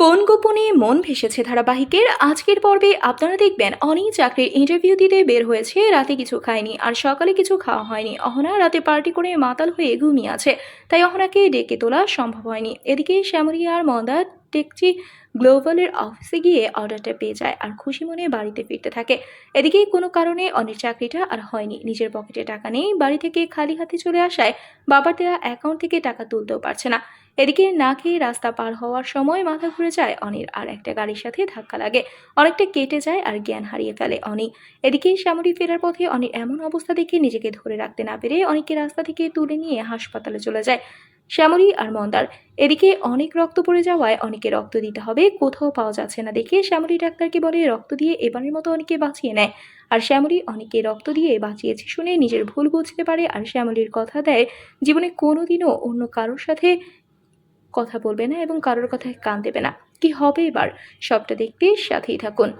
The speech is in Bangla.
কোন গোপনে মন ভেসেছে ধারাবাহিকের? আজকের পর্বে আপনারা দেখবেন অনি চাকরির ইন্টারভিউ দিতে বের হয়েছে। রাতে কিছু খায়নি আর সকালে কিছু খাওয়া হয়নি। অহনা রাতে পার্টি করে মাতাল হয়ে ঘুমিয়ে আছে। তাই অহনাকে ডেকে তোলা সম্ভব হয়নি। এদিকে শ্যামরিয়া আর মন্দার টেকচি গ্লোবালের অফিসে গিয়ে অর্ডারটা পেয়ে যায় আর খুশি মনে বাড়িতে ফিরতে থাকে। এদিকে কোনো কারণে অনির চাকরিটা আর হয়নি। নিজের পকেটে টাকা নেই, বাড়ি থেকে খালি হাতে চলে আসায় বাবার দেওয়া অ্যাকাউন্ট থেকে টাকা তুলতেও পারছে না। এদিকে না খেয়ে রাস্তা পার হওয়ার সময় মাথা ঘুরে যায় অনির আর একটা গাড়ির সাথে ধাক্কা লাগে। অনেকটা কেটে যায় আর জ্ঞান হারিয়ে ফেলে অনি। এদিকে শ্যামলী ফেরার পথে অনির এমন অবস্থা দেখে নিজেকে ধরে রাখতে না পেরে অনেককে রাস্তা থেকে তুলে নিয়ে হাসপাতালে চলে যায়। শ্যামলী আর মন্দার। এদিকে অনেক রক্ত পড়ে যাওয়ায় অনেকে রক্ত দিতে হবে, কোথাও পাওয়া যাচ্ছে না দেখে শ্যামলী ডাক্তারকে বলে রক্ত দিয়ে এবারের মতো অনেকে বাঁচিয়ে নেয়। আর শ্যামলী অনেকে রক্ত দিয়ে বাঁচিয়েছে শুনে নিজের ভুল বুঝতে পারে আর শ্যামলীর কথা দেয়, জীবনে কোনোদিনও অন্য কারোর সাথে কথা বলবে না এবং কারোর কথায় কান দেবে না। কি হবে এবার? সবটা দেখতে সাথেই থাকুন।